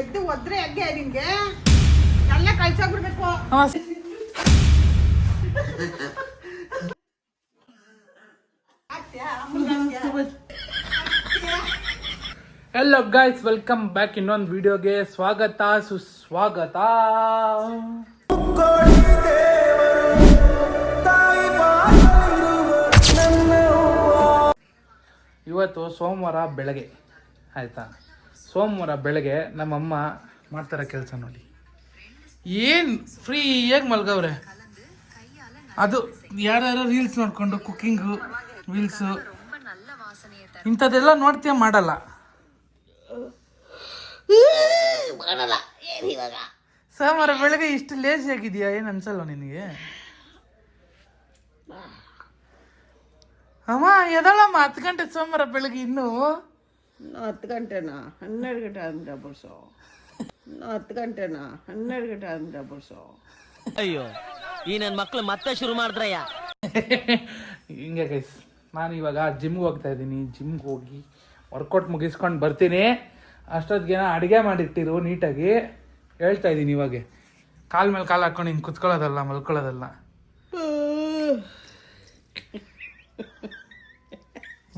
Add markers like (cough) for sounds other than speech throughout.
ಎದ್ದು ಒದ್ರೆ ಹೆಂಗೆ ನಿನ್ಗೆ. ಎಲ್ಲ ಕಳ್ಸೋಗ್ಬಿಡ್ಬೇಕು ಹಲೋ ಗೈಸ್ ವೆಲ್ಕಮ್ ಬ್ಯಾಕ್ ಇನ್ನೊಂದು ವಿಡಿಯೋಗೆ ಸ್ವಾಗತ ಸುಸ್ವಾಗತ. ಇವತ್ತು ಸೋಮವಾರ ಬೆಳಗ್ಗೆ ಆಯಿತಾ? ಸೋಮವಾರ ಬೆಳಗ್ಗೆ ನಮ್ಮಮ್ಮ ಮಾಡ್ತಾರೆ ಕೆಲಸ ನೋಡಿ. ಏನು ಫ್ರೀಯಾಗಿ ಮಲ್ಗವ್ರೆ? ಅದು ಯಾರ್ಯಾರು ರೀಲ್ಸ್ ನೋಡಿಕೊಂಡು ಕುಕ್ಕಿಂಗು ರೀಲ್ಸು ಇಂಥದ್ದೆಲ್ಲ ನೋಡ್ತೀಯ ಮಾಡಲ್ಲ? ಸೋಮವಾರ ಬೆಳಗ್ಗೆ ಇಷ್ಟು ಲೇಸಿ ಆಗಿದೆಯಾ? ಏನು ಅನ್ಸಲ್ವ ನಿನಗೆ? ಅಮ್ಮ ಎದಳಮ್ಮ ಹತ್ತು ಗಂಟೆ ಸೋಮವಾರ ಬೆಳಗ್ಗೆ ಇನ್ನೂ? ಇನ್ನು ಹತ್ತು ಗಂಟೆನಾ? ಹನ್ನೆರಡು ಗಂಟೆ ಅಂದ್ರೆ ಬಸ್ಸು ಇನ್ನು ಹತ್ತು ಗಂಟೆನಾ? ಹನ್ನೆರಡು ಗಂಟೆ ಅಂದ್ರೆ ಬಸ್ಸು ಅಯ್ಯೋ ಈ ನನ್ನ ಮಕ್ಕಳು ಮತ್ತೆ ಶುರು ಮಾಡಿದ್ರಯ್ಯ. ಹಿಂಗೆ ಗೈಸ್ ನಾನು ಇವಾಗ ಜಿಮ್ಗೆ ಹೋಗ್ತಾ ಇದ್ದೀನಿ. ಜಿಮ್ಗೆ ಹೋಗಿ ವರ್ಕೌಟ್ ಮುಗಿಸ್ಕೊಂಡು ಬರ್ತೀನಿ. ಅಷ್ಟೊತ್ತಿಗೆ ಅಡುಗೆ ಮಾಡಿಟ್ಟಿರು ನೀಟಾಗಿ. ಹೇಳ್ತಾ ಇದ್ದೀನಿ ಇವಾಗೆ. ಕಾಲ್ ಮೇಲೆ ಕಾಲು ಹಾಕೊಂಡು ಹಿಂಗೆ ಕುತ್ಕೊಳ್ಳೋದಲ್ಲ ಮಲ್ಕೊಳ್ಳೋದಲ್ಲ.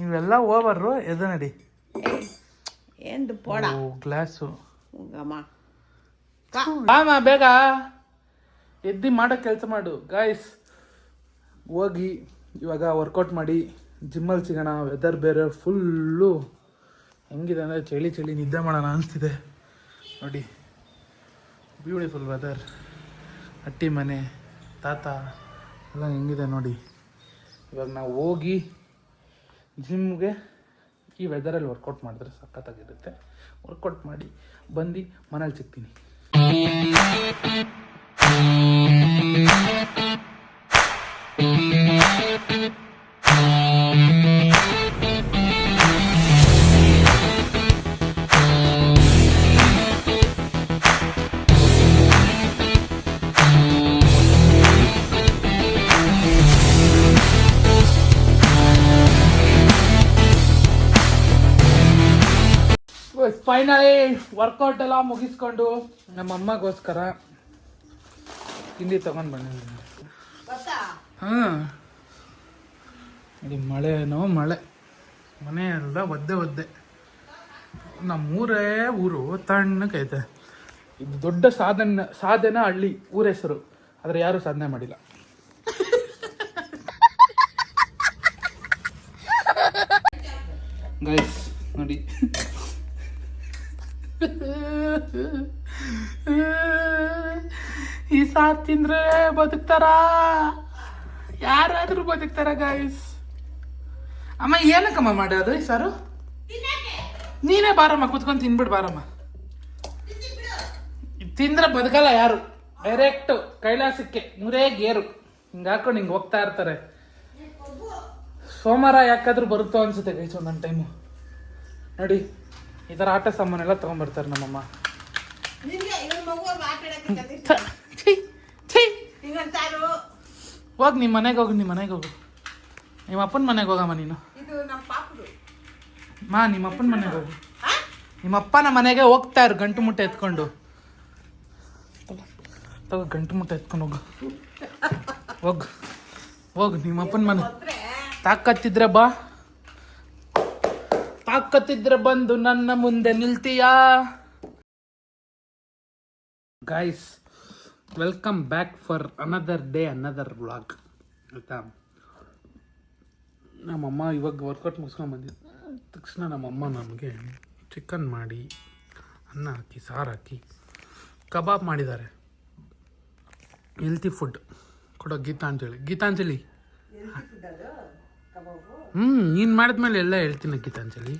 ಇವೆಲ್ಲ ಓವರು ಎದು ನಡಿ. ಎಂದು ಪೋಡ? ಓ ಗ್ಲಾಸು ಬಾಮ ಬೇಗ. ಎದ್ದು ಮಾಡೋ ಕೆಲಸ ಮಾಡು. ಗಾಯ್ಸ್ ಹೋಗಿ ಇವಾಗ ವರ್ಕೌಟ್ ಮಾಡಿ ಜಿಮ್ಮಲ್ಲಿ ಸಿಗೋಣ ವೆದರ್ ಬೇರೆ ಫುಲ್ಲು ಹೆಂಗಿದೆ ಅಂದರೆ ಚಳಿ ಚಳಿ ನಿದ್ದೆ ಮಾಡೋಣ ಅನಿಸ್ತಿದೆ. ನೋಡಿ ಬ್ಯೂಟಿಫುಲ್ ವೆದರ್ ಅಟ್ಟಿ ಮನೆ ತಾತ ಎಲ್ಲ ಹೆಂಗಿದೆ ನೋಡಿ. ಇವಾಗ ನಾವು ಹೋಗಿ ಜಿಮ್ಗೆ ಈ ವೆದರಲ್ಲಿ ವರ್ಕೌಟ್ ಮಾಡಿದ್ರೆ ಸಖತ್ತಾಗಿರುತ್ತೆ. ವರ್ಕೌಟ್ ಮಾಡಿ ಬಂದು ಮನೇಲಿ ಸಿಗ್ತೀನಿ. ಫೈನಲಿ ವರ್ಕೌಟ್ ಎಲ್ಲ ಮುಗಿಸ್ಕೊಂಡು ನಮ್ಮ ಅಮ್ಮಗೋಸ್ಕರ ತಿಂಡಿ ತಗೊಂಡು ಬಂದಿದ್ದೀನಿ. ಹಾಂ. ಇದು ಮಳೆನೋ ಮಳೆ. ಮನೆ ಎಲ್ಲ ಒದ್ದೆ ಒದ್ದೆ. ನಮ್ಮೂರೇ ಊರು ತಣ್ಣಕೈತೆ ಇದು ದೊಡ್ಡ ಸಾಧನೆ ಸಾಧನ ಹಳ್ಳಿ ಊರ ಹೆಸರು. ಆದರೆ ಯಾರೂ ಸಾಧನೆ ಮಾಡಿಲ್ಲ. (laughs) ಗೈಸ್ ನೋಡಿ. (laughs) ಈ ಸಾರು ತಿಂದ್ರೆ ಬದುಕ್ತಾರ? ಯಾರಾದ್ರೂ ಬದುಕ್ತಾರ ಗಾಯ್ಸ್ ಅಮ್ಮ, ಏನಕ್ಕಮ್ಮ ಮಾಡೋದು ಈ ಸಾರು? ನೀನೇ ಬಾರಮ್ಮ, ಕುತ್ಕೊಂಡು ತಿನ್ಬಿಡು ಬಾರಮ್ಮ. ತಿಂದ್ರೆ ಬದುಕಲ್ಲ ಯಾರು? ಡೈರೆಕ್ಟ್ ಕೈಲಾಸಕ್ಕೆ ಮೂರೇ ಗೇರು. ಹಿಂಗೆ ಹಾಕೊಂಡು ಹಿಂಗೆ ಹೋಗ್ತಾ ಇರ್ತಾರೆ. ಸೋಮವಾರ ಯಾಕಾದ್ರೂ ಬರುತ್ತೋ ಅನ್ಸುತ್ತೆ ಗೈಸ್ ಒಂದೊಂದು ಟೈಮು ನೋಡಿ. ಈ ಥರ ಆಟ ಸಾಮಾನೆಲ್ಲ ತೊಗೊಂಬರ್ತಾರೆ ನಮ್ಮಮ್ಮ. ಹೋಗಿ ನಿಮ್ಮ ಮನೆಗೆ ಹೋಗು ನಿಮ್ಮ ಮನೆಗೆ ಹೋಗು. ನಿಮ್ಮ ಅಪ್ಪನ ಮನೆಗೆ ಹೋಗಮ್ಮ ನೀನು. ಮಾ ನಿಮ್ಮ ಅಪ್ಪನ ಮನೆಗೆ ಹೋಗು. ನಿಮ್ಮ ಅಪ್ಪನ ಮನೆಗೆ ಹೋಗ್ತಾ ಇರು ಗಂಟು ಮುಟ್ಟೆ ಎತ್ಕೊಂಡು. ತಗೋ, ಗಂಟು ಮುಟ್ಟೆ ಎತ್ಕೊಂಡು ಹೋಗು. ಹೋಗು ಹೋಗು ನಿಮ್ಮ ಅಪ್ಪನ ಮನೆ. ತಾಕತ್ತಿದ್ರೆ ಬಾ. ತಾಕತ್ತಿದ್ರೆ ಬಂದು ನನ್ನ ಮುಂದೆ ನಿಲ್ತೀಯಾ? Guys welcome back for another day another vlog ಆಯ್ತಾ? ನಮ್ಮಮ್ಮ ಇವಾಗ ವರ್ಕೌಟ್ ಮುಗಿಸ್ಕೊಂಡು ಬಂದಿದ್ದು ತಕ್ಷಣ ನಮ್ಮಮ್ಮ ನಮಗೆ ಚಿಕನ್ ಮಾಡಿ, ಅನ್ನ ಹಾಕಿ, ಸಾರು ಹಾಕಿ, ಕಬಾಬ್ ಮಾಡಿದ್ದಾರೆ. ಹೆಲ್ತಿ ಫುಡ್ ಕೊಡೋ ಗೀತಾಂಜಲಿ ಗೀತಾಂಜಲಿ ಹ್ಞೂ ನೀನು ಮಾಡಿದ್ಮೇಲೆ ಎಲ್ಲ ಹೇಳ್ತೀನಿ ಗೀತಾಂಜಲಿ.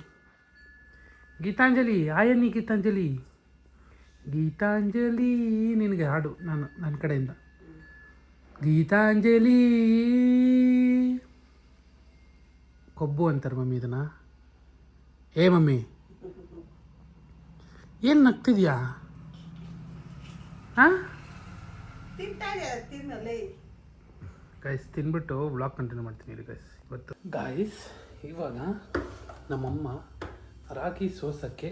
ಗೀತಾಂಜಲಿ ಆಯನಿ ಗೀತಾಂಜಲಿ. ಗೀತಾಂಜಲಿ ನಿನಗೆ ಹಾಡು ನಾನು ನನ್ನ ಕಡೆಯಿಂದ. ಗೀತಾಂಜಲಿ. ಕೊಬ್ಬು ಅಂತಾರೆ ಮಮ್ಮಿ ಇದನ್ನು. ಏ ಮಮ್ಮಿ ಏನು ನಗ್ತಿದ್ಯಾ? ಹಾಂ ಗೈಸ್ ತಿನ್ಬಿಟ್ಟು ವ್ಲಾಗ್ ಕಂಟಿನ್ಯೂ ಮಾಡ್ತೀನಿ ಗೈಸ್ ಬಟ್ ಗಾಯ್ಸ್ ಇವಾಗ ನಮ್ಮಮ್ಮ ರಾಗಿ ಸೋಸಕ್ಕೆ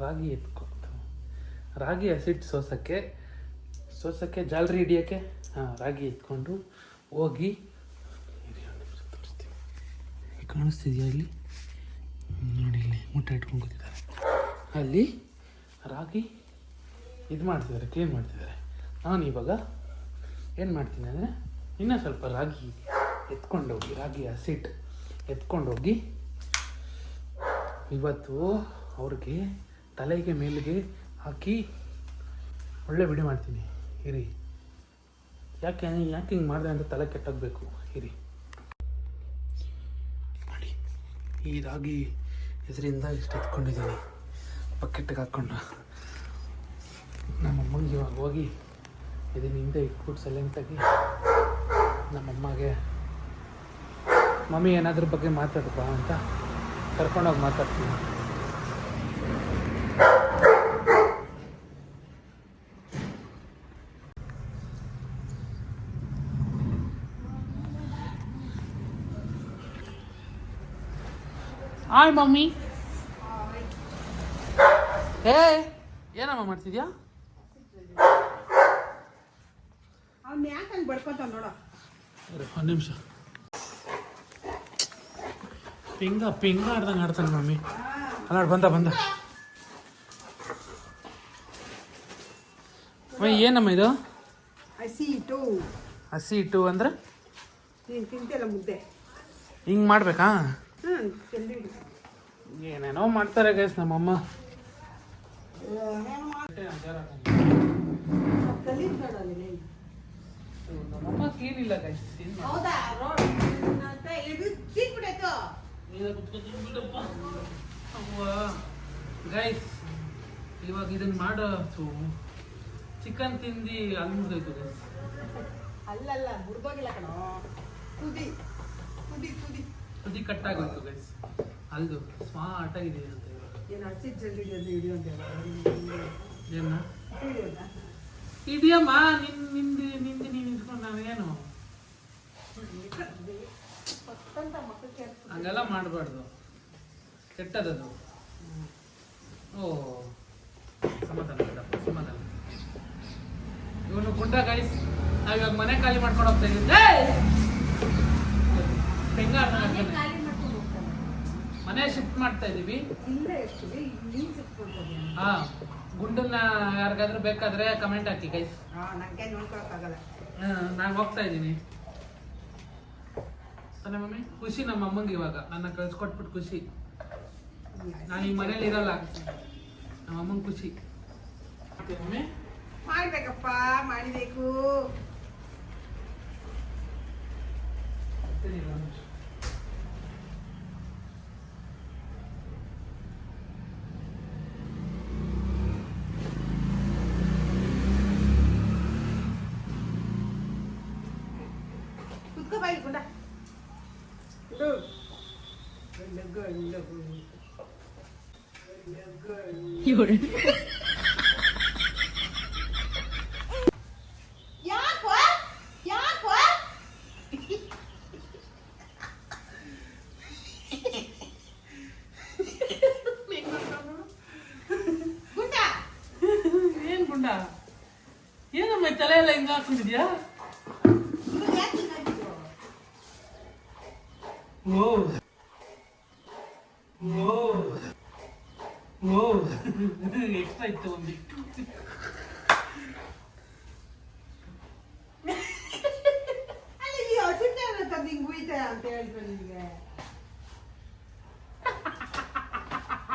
ರಾಗಿ ಎತ್ಕೊ ರಾಗಿ ಹಸಿಟ್ಟು ಸೋಸಕ್ಕೆ ಸೋಸಕ್ಕೆ ಜಾಲರಿ ಹಿಡಿಯೋಕ್ಕೆ, ಹಾಂ, ರಾಗಿ ಎತ್ಕೊಂಡು ಹೋಗಿ. ಈಗ ಕಾಣಿಸ್ತಿದ್ಯಾ ಇಲ್ಲಿ? ನೋಡಿ, ಇಲ್ಲಿ ಮುಟ್ಟೆ ಇಟ್ಕೊಂಡು ಕೂತಿದ್ದಾರೆ. ಅಲ್ಲಿ ರಾಗಿ ಇದು ಮಾಡ್ತಿದ್ದಾರೆ ಕ್ಲೀನ್ ಮಾಡ್ತಿದ್ದಾರೆ. ನಾನು ಇವಾಗ ಏನು ಮಾಡ್ತೀನಿ ಅಂದರೆ, ಇನ್ನೂ ಸ್ವಲ್ಪ ರಾಗಿ ಎತ್ಕೊಂಡೋಗಿ, ರಾಗಿ ಹಸಿಟ್ಟು ಎತ್ಕೊಂಡೋಗಿ ಇವತ್ತು ಅವ್ರಿಗೆ ತಲೆಗೆ ಮೇಲಿಗೆ ಹಾಕಿ ಒಳ್ಳೆ ಬಿಡಿ ಮಾಡ್ತೀನಿ. ಇರಿ. ಯಾಕೆ ಯಾಕೆ ಹಿಂಗೆ ಮಾಡಿದೆ ಅಂತ ತಲೆ ಕೆಟ್ಟೋಗ್ಬೇಕು? ಇರಿ. ಮಾಡಿ ಈ ರಾಗಿ ಇದರಿಂದ ಇಷ್ಟು ಎತ್ಕೊಂಡಿದ್ದೀನಿ. ಬಕೆಟ್ಗೆ ಹಾಕ್ಕೊಂಡು. ನಮ್ಮಮ್ಮಂಗೆ ಇವಾಗ ಹೋಗಿ ಇದನ್ನ ಹಿಂದೆ ಇಟ್ಬಿಟ್ಟು ಸೈಲೆಂಟಾಗಿ ನಮ್ಮಮ್ಮಗೆ ಮಮ್ಮಿ ಏನಾದ್ರ ಬಗ್ಗೆ ಮಾತಾಡಪ್ಪ ಅಂತ ಕರ್ಕೊಂಡೋಗಿ ಮಾತಾಡ್ತೀನಿ. Hi mummy. ಏ ಏನಮ್ಮ ಮಾಡ್ತಿದ್ಯಾ? ಅವ್ನು ಯಾಕೆ ಬಡ್ಕೊತಾವ ನೋಡೋ. ಒಂದು ನಿಮಿಷ. ಪಿಂಗ ಪಿಂಗ ಆಡ್ದಂಗೆ ಆಡ್ತಾನೆ ಮಮ್ಮಿ. ಅಲ್ಲಾಡ್ ಬಂದ ಬಂದ. ಮಮ್ಮಿ ಏನಮ್ಮ ಇದು? ಹಸಿ ಇಟ್ಟು ಹಸಿ ಇಟ್ಟು ಅಂದ್ರೆ? ನೀನು ತಿಂತಿಲ್ಲ ಮುದ್ದೆ? ಹಿಂಗೆ ಮಾಡ್ಬೇಕಾ? ಏನೇನೋ ಮಾಡ್ತಾರೆ ಗೈಸ್ ನಮ್ಮಮ್ಮ. ನಮ್ಮಮ್ಮ ಏನಿಲ್ಲ ಗೈಸ್ ಹೌದಾ ಗೈಸ್ ಇವಾಗ ಇದನ್ನ ಮಾಡೋ ಚಿಕನ್ ತಿಂದು ಅಲ್ಲಿ ಮುಗ್ದೋಯ್ತು ಗೈಸ್ ಅಲ್ಲಲ್ಲ ಮುರಿದೋಗಿಲ್ಲ ಕಣೋ. ಕುದಿ ಕುದಿ ಕುದಿ ತುದಿ ಕಟ್ಟಾಗೋಯ್ತು ಗೈಸ್ ಅಲ್ದು ಸ್ಮಾರ್ಟ್ ಆಗಿದೆ ಅಂತ ಏನು ಹಸಿ ಜಲ್ದಿ ಜಲ್ದಿ ಹಿಡಿಯೋ ಏನ? ಹಿಡಿಯೋದ? ಇದೆಯಮ್ಮ ನಿನ್ ನಿಂದು ನಿಂದು ನೀನು ಇಟ್ಕೊಂಡು ನಾವೇನು? ಏನು ಮಕ್ಕಳಿಗೆ ಹಂಗೆಲ್ಲ ಮಾಡಬಾರ್ದು. ಕೆಟ್ಟದದು. ಓ ಸಮಾಧಾನ ಸಮಾಧಾನ ಇವನು ಗುಂಡ ಗೈಸ್ ಇವಾಗ ಮನೆ ಖಾಲಿ ಮಾಡ್ಕೊಂಡು ಹೋಗ್ತಾ ಇದ್ದೆ ಮನೆ ಶಿಫ್ಟ್ ಮಾಡ್ತಾ ಇದೀವಿ. ಹಾ ಗುಂಡನ್ನ ಯಾರಿಗಾದ್ರೂ ಬೇಕಾದ್ರೆ ಕಮೆಂಟ್ ಹಾಕಿ ಗೈಸ್ ನಾನು ಹೋಗ್ತಾ ಇದ್ದೀನಿ ತಾನೆ ಮಮ್ಮಿ? ಖುಷಿ ನಮ್ಮ ಅಮ್ಮಂಗೆ ಇವಾಗ. ನನ್ನ ಕಳ್ಸಿಕೊಟ್ಬಿಟ್ಟು ಖುಷಿ. ನಾನು ಈ ಮನೇಲಿ ಇರಲ್ಲ. ನಮ್ಮ ಅಮ್ಮಂಗೆ ಖುಷಿ. ಮತ್ತೆ ಮಮ್ಮಿ? ಮಾಡ್ಬೇಕಪ್ಪ ಮಾಡಬೇಕು ಬರ್ತೀನಿ ಒಂದು ನಿಮಿಷ. ಕುತ್ಕೋ ಬಾಯಿ ಗುಂಡ ಇದು ಗಂಡು ಗಂಡು ಯಾಕೋ ಯಾಕೋ ಗುಂಡ (laughs) ಏನ್ ಗುಂಡ? ಏನಮ್ಮ ತಲೆ ಎಲ್ಲ ಹಿಂಗ ಹಾಕೊಂಡಿದ್ಯಾ ಇದು ಯಾಕೆ ಹಿಂಗಾಗಿದ್ದು? ಓ ಓ ಓ ಎಕ್ಸ್ಟ್ರಾ ಇತ್ತು ಒಂದು ಅಲ್ಲ ಈ ಹಸಿಟ್ಟೆ ತಂದು ಹಿಂಗ್ ಉಯ್ತೆ ಅಂತ ಹೇಳಿದ್ರು ನಿಮಗೆ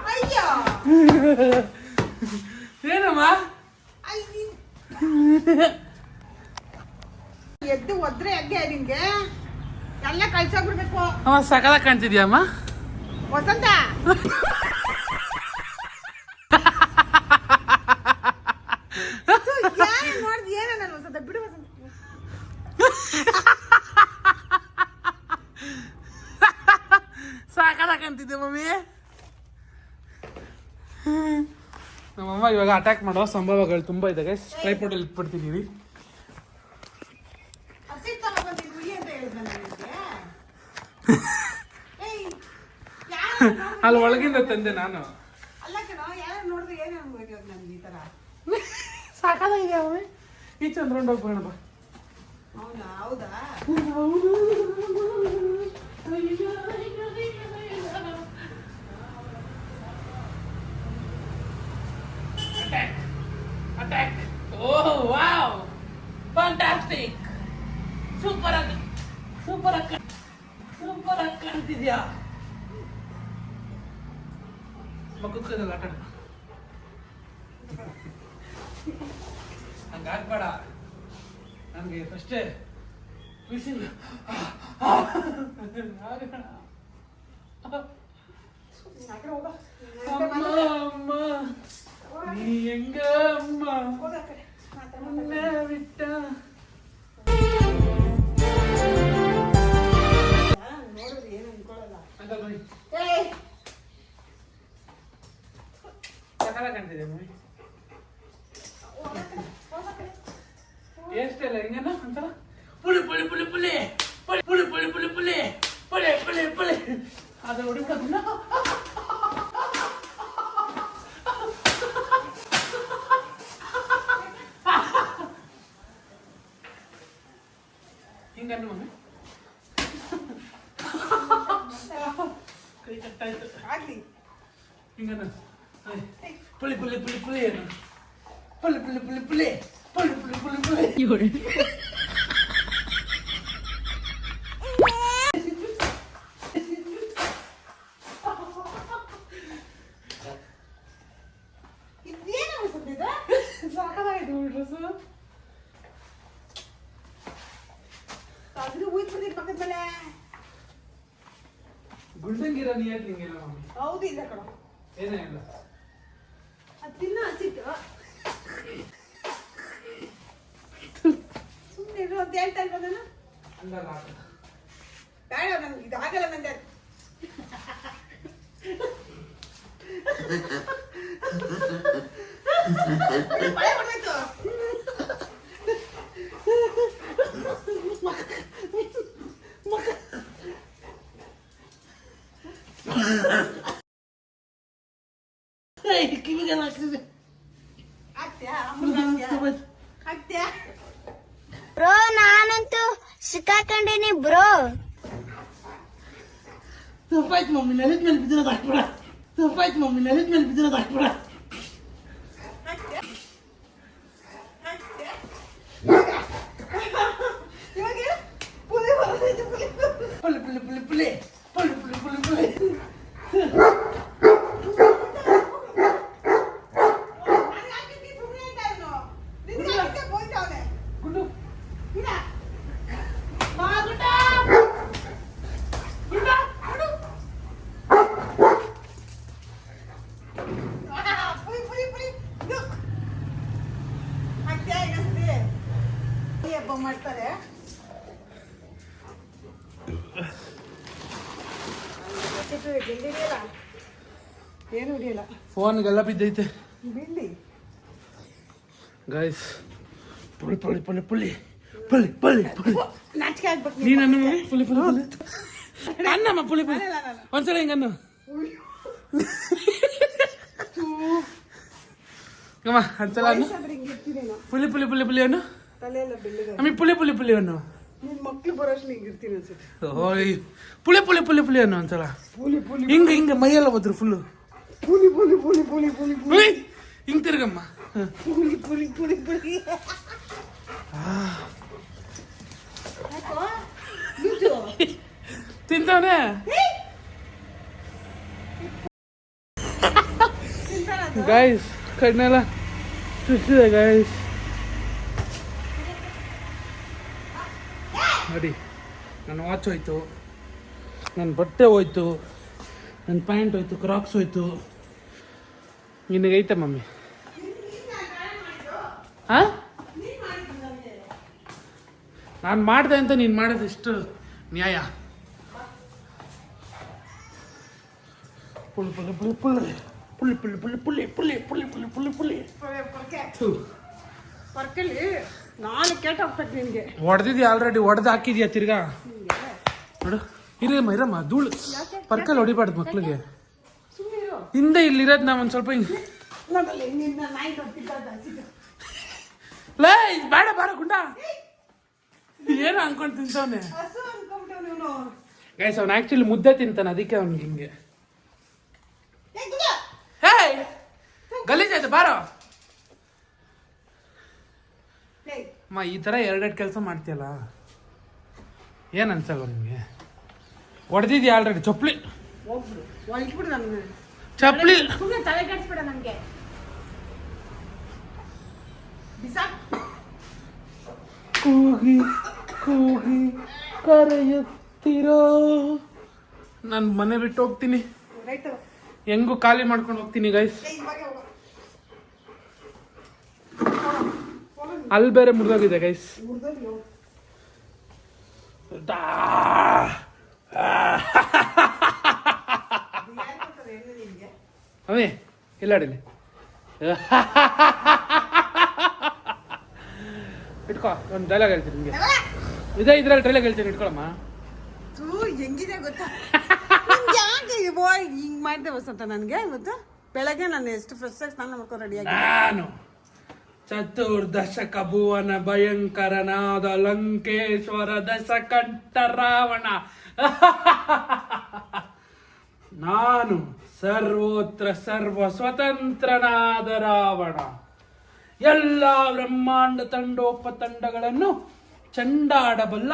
ಅಯ್ಯೋ ಏನಮ್ಮ ಎದ್ದು ಒದ್ರೆ ಹೆಂಗೆ ನಿನ್ಗೆ ಎಲ್ಲ ಕಳ್ಸೋಗ್ಬಿಡ್ಬೇಕು. ಅಮ್ಮ ಸಕಲ ಕಾಣ್ತಿದ್ಯಾಮ್ಮ ವಸಂತ! ಮಮ್ಮಿ. ನಮ್ಮಮ್ಮ ಇವಾಗ ಅಟ್ಯಾಕ್ ಮಾಡೋ ಸಂಭವಗಳು ತುಂಬ ಇದೆ ಗೈಸ್ ಟ್ರೈಪೋಟಲ್ಲಿ ಇಟ್ಬಿಡ್ತೀನಿ ಅಲ್ಲಿ (laughs) ಒಳಗಿಂದ ತಂದೆ ನಾನು. ಸಾಕಾಗಿದೆ ಅವೇ ಈ (laughs) ಚಂದ್ರೊಂಡ್ ಹೋಗ್ಬೋಣ ಹೌದಾ. attack. Attack. Oh, wow. Fantastic. Super ಆಗಿ ಸೂಪರ್ ಆಗಿ ಸೂಪರ್ ಆಗಿ ಕಾಣ್ತಿದ್ಯಾ ಮಕ್ಕಳ ಫಸ್ಟ್ ಹಂಗಾಗ್ಬೇಡ ನಮಗೆ ಫಸ್ಟೇ ಬಿಸಿಲು ಕೈ ಕಟ್ಟಾಯ್ತು ಆಗ್ಲಿ ಹಿಂಗನ್ನು ಪುಳಿ ಪುಳಿ ಪುಳಿ ಪುಳಿ ಏನು ಪುಳಿ ಪುಳಿ ಪುಳಿ ಪುಳಿ ಪುಳಿ ಪುಳಿ ಪುಳಿ ಪುಳಿ ಇದೇನು ಅನ್ಸುತ್ತಿದೆ ಸಾಕಾಯ್ತು ಡ್ರೆಸ್ಸು ಅದ್ರ ಹೋಯ್ತು ಬಿಡಿ ಪಕ್ಕದ ಮೇಲೆ ಗುಂಡಂಗಿರ ನಿಯತ್ ನಿಂಗಿಲ್ಲ ಮಮ್ಮಿ ಹೌದು ಇಲ್ಲ ಕಣ ಏನೇ ಇಲ್ಲ ಅದು ತಿನ್ನ ಹಸಿಟ್ಟು ಸುಮ್ಮನೆ ಇರು ಅಂತ ಹೇಳ್ತಾ ಇಲ್ವ ಬೇಡ ನನ್ಗೆ ಇದು ಆಗಲ್ಲ ನಂಗೆ. ಭಯ ಬರ್ಬೇಕು ಕಿವಿಗೆಲ್ಲ ಹಾಕ್ತಿದೆ ಸಿಕ್ಕಾಕೊಂಡಿನಿ ಬ್ರೋ. ತಪ್ಪಾಯ್ತು ಮಮ್ಮಿ ನೆಲದ ಮೇಲೆ ಬಿದ್ದಿರೋದು ಹಾಕ್ಬಿಡ. ತಪ್ಪಾಯ್ತು ಮಮ್ಮಿ ನೆಲದ ಮೇಲೆ ಬಿದ್ದಿರೋದು ಹಾಕ್ಬಿಡ. ಫೋನ್ಗೆಲ್ಲ ಬಿದ್ದೈತೆ ಗೈಸ್ ಪುಳಿ ಪುಳಿ ಪುಳಿ ಪುಳಿ ಪುಳಿ ಪುಳಿ ಪುಳಿ ನಾಚಿಕೆ ಆಗ್ಬೇಕು ನೀನು ಅನ್ನು ಮಮ್ಮಿ ಪುಳಿ ಪುಳಿ ಪುಳಿ ಅನ್ನಮ್ಮ ಪುಳಿ ಪುಳಿ ಒಂದ್ಸಲ ಹಿಂಗನ್ನು ಅಮ್ಮ ಒಂದ್ಸಲ ಅನ್ನು ಪುಲಿ ಇರ್ತೀನಿ ನಾನು ಪುಳಿ ಪುಳಿ ಪುಳಿ ಪುಳಿ ಅನ್ನು ಅಮ್ಮಿ ಪುಳಿ ಪುಳಿ ಪುಳಿ ಅನ್ನು ನಿನ್ ಮಕ್ಳು ಬರೋಷ್ಟು ಹಿಂಗೆ ಇರ್ತೀನಿ ಅನ್ಸುತ್ತೆ ಓಯ್ ಪುಳಿ ಪುಳಿ ಪುಳಿ ಪುಳಿ ಅನ್ನು ಒಂದ್ಸಲ ಪುಲಿ ಪುಲಿ ಹಿಂಗ ಹಿಂಗ ಮೈಯೆಲ್ಲ ಹೋದ್ರು ಫುಲ್ಲು ಪುಲಿ ಪುಲಿ ಪುಲಿ ಪುಲಿ ಪುಲಿ ಪುಲಿ ಹಿಂಗ್ ತಿರ್ಗಮ್ಮ. ಪುಲಿ ಪುಲಿ ಪುಲಿ ಪುಲಿ. ತಿಂತಾನೆ? ಗಾಯ್ಸ್ (laughs) ಕಣ್ಣೆಲ್ಲ ಚುಚ್ಚಿದೆ ಗಾಯ್ಸ್ ನೋಡಿ ನನ್ನ ವಾಚ್ ಹೋಯ್ತು ನನ್ನ ಬಟ್ಟೆ ಹೋಯ್ತು ನನ್ನ ಪ್ಯಾಂಟ್ ಹೋಯ್ತು ಕ್ರಾಕ್ಸ್ ಹೋಯ್ತು ನಿನಗೈತೆ ಮಮ್ಮಿ? ಹಾ ನಾನು ಮಾಡಿದೆ ಅಂತ ನೀನು ಮಾಡೋದು ಇಷ್ಟು ನ್ಯಾಯ. ಪುಳಿ ಪುಳಿ ಪುಳಿ ಪುಳಿ ಪುಳಿ ಪುಳಿ ಪುಳಿ ಪುಳಿ ಪುಳಿ ಪುಳಿ ಪುಳಿ ಪುಳಿ ಪುಲ್ಲಿ ಪರ್ಕಲಿ ಥು. ಪೊರ್ಕೆಲಿ ನಾಳೆ ಕೆಟ್ಟ ಹೋಗ್ತದೆ ನಿನಗೆ. ಹೊಡೆದಿದ್ಯಾ ಆಲ್ರೆಡಿ ಹೊಡೆದು ಹಾಕಿದ್ಯಾ ತಿರ್ಗಾ? ನೋಡು. ಇರಮ್ಮ ಇರಮ್ಮ ಧೂಳು. ಪರ್ಕಲ್ ಹೊಡಿಬಾರ್ದು ಮಕ್ಳಿಗೆ. ಹಿಂದೆ ಇಲ್ಲಿರೋದು ನಾ ಒಂದು ಸ್ವಲ್ಪ ಲೇ ಬೇಡ ಬೇಡ ಗುಂಡ. ಏನು ಅನ್ಕೊಂಡು ತಿಂತವನೆ. ಗೈಸ್ ಅವ್ನು ಆಕ್ಚುಲಿ ಮುದ್ದೆ ತಿಂತಾನೆ ಅದಕ್ಕೆ ಅವ್ನಿಗೆ ಹಿಂಗೆ! ಹೇ ಗಲೀಜಾಯ್ತು ಬಾರೋ. ಅಮ್ಮ ಈ ಥರ ಎರಡೆರಡು ಕೆಲಸ ಮಾಡ್ತೀಯಲ್ಲ? ಏನು ಅನ್ಸಲ್ವ ನಿಮಗೆ? ಹೊಡೆದಿದ್ಯಾ ಆಲ್ರೆಡಿ ಚಪ್ಪಲಿ. ಹೋಗ್ಬಿಡು ಒಳಗಿಬಿಡು ನನ್ನ ಚಪ್ಪಲಿ. ಸುಮ್ಮನೆ ತಲೆ ಕೆಡಿಸ್ಬೇಡ ನನಗೆ ಕೂಗಿ ಕೂಗಿ ಕರೆಯುತ್ತಿರೋ? ನಾನು ಮನೆ ಬಿಟ್ಟು ಹೋಗ್ತೀನಿ. ಹೆಂಗೂ ಖಾಲಿ ಮಾಡ್ಕೊಂಡು ಹೋಗ್ತೀನಿ ಗೈಸ್. ಅಲ್ಲಿ ಬೇರೆ ಮುರಿದೋಗಿದೆ ಗೈಸ್ ಮುರ್ದೋಗ್ಲಿ ಹೋಗು. ಅದು ಯಾರ್ ಕೊಡ್ತಾರೆ ಎಣ್ಣೆ ನಿನ್ಗೆ? ಅವೇ ಇಲ್ಲ ಅಡಿಲಿ ಇಟ್ಕೋ ಒಂದು ಡೈಲಾಗ್ ಹೇಳ್ತೀನಿ ನಿಮಗೆ. ಇದೇ ಇದ್ರಲ್ಲಿ ಡೈಲಾಗ್ ಹೇಳ್ತೀನಿ ಇಟ್ಕೊಳಮ್ಮ. ಹೆಂಗಿದೆ ಗೊತ್ತಾ? ಯಾಕೆ ಹಿಂಗ್ ಮಾಡಿದೆ ವಸಂತ ನನಗೆ ಇವತ್ತು ಬೆಳಗ್ಗೆ ನಾನು ಎಷ್ಟು ಫ್ರೆಶ್ ಆಗಿ ಸ್ನಾನ ಮಾಡ್ಕೊಂಡು ರೆಡಿಯಾಗಿ ನಾನು ಚತುರ್ದಶಕ ಭುವನ ಭಯಂಕರನಾದ ಲಂಕೇಶ್ವರ ದಶಕಂಠ ರಾವಣ. (laughs) ನಾನು ಸರ್ವೋತ್ರ ಸರ್ವ ಸ್ವತಂತ್ರನಾದ ರಾವಣ. ಎಲ್ಲ ಬ್ರಹ್ಮಾಂಡ ತಂಡೋಪ ತಂಡಗಳನ್ನು ಚಂಡಾಡಬಲ್ಲ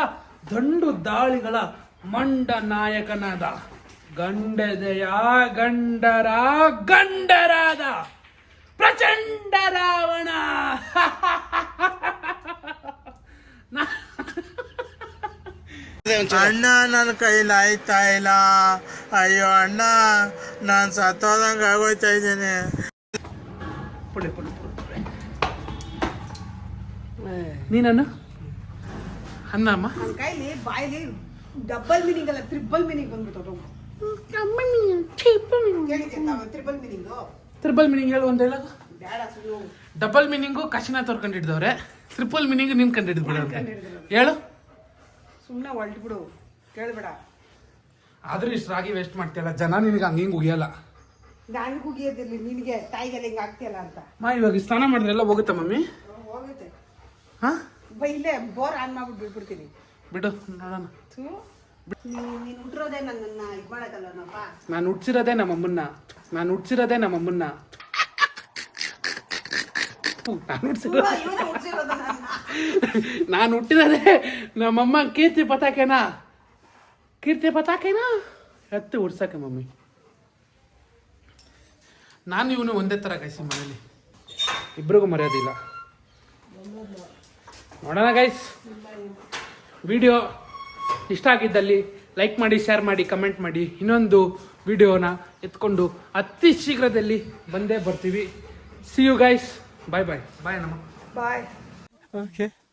ದಂಡು ದಾಳಿಗಳ ಮಂಡ ನಾಯಕನಾದ ಗಂಡದೆಯ ಗಂಡರ ಗಂಡರಾದ ಪ್ರಚಂಡ ರಾವಣ. (laughs) ಅಣ್ಣ ನನ್ನ ಕೈಲಿ ಆಯ್ತಾ ಇಲ್ಲ. ಅಯ್ಯೋ ಅಣ್ಣ ನಾನು ಸತ್ತೋದಂಗೆ ಆಗೋಯ್ತಾ ಇದ್ದೇನೆ. ಪುಳಿ ಪುಳಿ ಅಮ್ಮ. ನೀನನ್ನು ನನ್ನ ಕೈಲಿ ಬಾಯಿಲಿ ಡಬಲ್ ಮೀನಿಂಗ್ ಅಲ್ಲ ತ್ರಿಬಲ್ ಮೀನಿಂಗ್ ಬಂದ್ಬಿಟ್ಟು ತ್ರಿಬಲ್ ಮೀನಿಂಗು ತ್ರಿಬಲ್ ಮೀನಿಂಗ್ ಹೇಳು ಒಂದು ಹೇಳೋದು ಡಬಲ್ ಮೀನಿಂಗು ಕಶಿನ ತೋರ್ಕೊಂಡಿಡ್ದವ್ರೆ ಟ್ರಿಪಲ್ ಮೀನಿಂಗ್ ನೀನು ಅಂತ. ಹೇಳು. ಸುಮ್ಮನೆ ಹೊಲ್ಟ್ಬಿಡು ಕೇಳಬೇಡ. ಆದ್ರೂ ಇಷ್ಟು ರಾಗಿ ವೇಸ್ಟ್ ಮಾಡ್ತಿಯಲ್ಲ ಜನ ನಿನಗೆ ಹಂಗೆ ಹಿಂಗೆ ಉಗಿಯಲ್ಲ. ನಾನು ಕುಗಿಯೋದಿರ್ಲಿ ನಿನಗೆ ತಾಯಿಗೆಲ್ಲ ಹಿಂಗೆ ಆಗ್ತಿಯಲ್ಲ ಅಂತ. ಮಾ ಇವಾಗ ಸ್ನಾನ ಮಾಡಿದ್ರೆ ಎಲ್ಲ ಹೋಗುತ್ತಾ ಮಮ್ಮಿ? ಹೋಗುತ್ತೆ. ಹಾಂ? ಬೈ ಇಲ್ಲೇ ಬೋರ್ ಆನ್ ಮಾಡ್ಬಿಟ್ಟು ಬಿಟ್ಬಿಡ್ತೀನಿ. ಬಿಡು ನೋಡೋಣ. ಥೂ. ನೀನು ಹುಟ್ಟಿರೋದೇ ನನ್ನನ್ನು ಇದು ಮಾಡಕ್ಕಲ್ಲನಪ್ಪ. ನಾನು ಹುಡ್ಸಿರೋದೇ ನಮ್ಮಮ್ಮನ್ನ. ನಾನು ಹುಡ್ಸಿರೋದೇ ನಮ್ಮಮ್ಮನ್ನ. ನಾನು. ಹುಟ್ಟಿಸಿದ ನಾನು ನಮ್ಮಮ್ಮ ಕೀರ್ತಿ ಪತಾಕೆನಾ? ಕೀರ್ತಿ ಪತಾಕೆನಾ? ಹತ್ತು ಉಡ್ಸಕ್ಕೆ ಮಮ್ಮಿ. ನಾನು ಇವನು ಒಂದೇ ಥರ ಗೈಸಿ ಮನೇಲಿ. ಇಬ್ರಿಗೂ ಮರ್ಯಾದಿಲ್ಲ. ನೋಡೋಣ ಗೈಸ್ ವಿಡಿಯೋ ಇಷ್ಟ ಆಗಿದ್ದಲ್ಲಿ ಲೈಕ್ ಮಾಡಿ ಶೇರ್ ಮಾಡಿ ಕಮೆಂಟ್ ಮಾಡಿ. ಇನ್ನೊಂದು ವಿಡಿಯೋನ ಎತ್ಕೊಂಡು ಅತಿ ಶೀಘ್ರದಲ್ಲಿ ಬಂದೇ ಬರ್ತೀವಿ. See you guys ಬಾಯ್ ಬಾಯ್ ಬಾಯ್ ನಮ್ಮ ಬಾಯ್ ಓಕೆ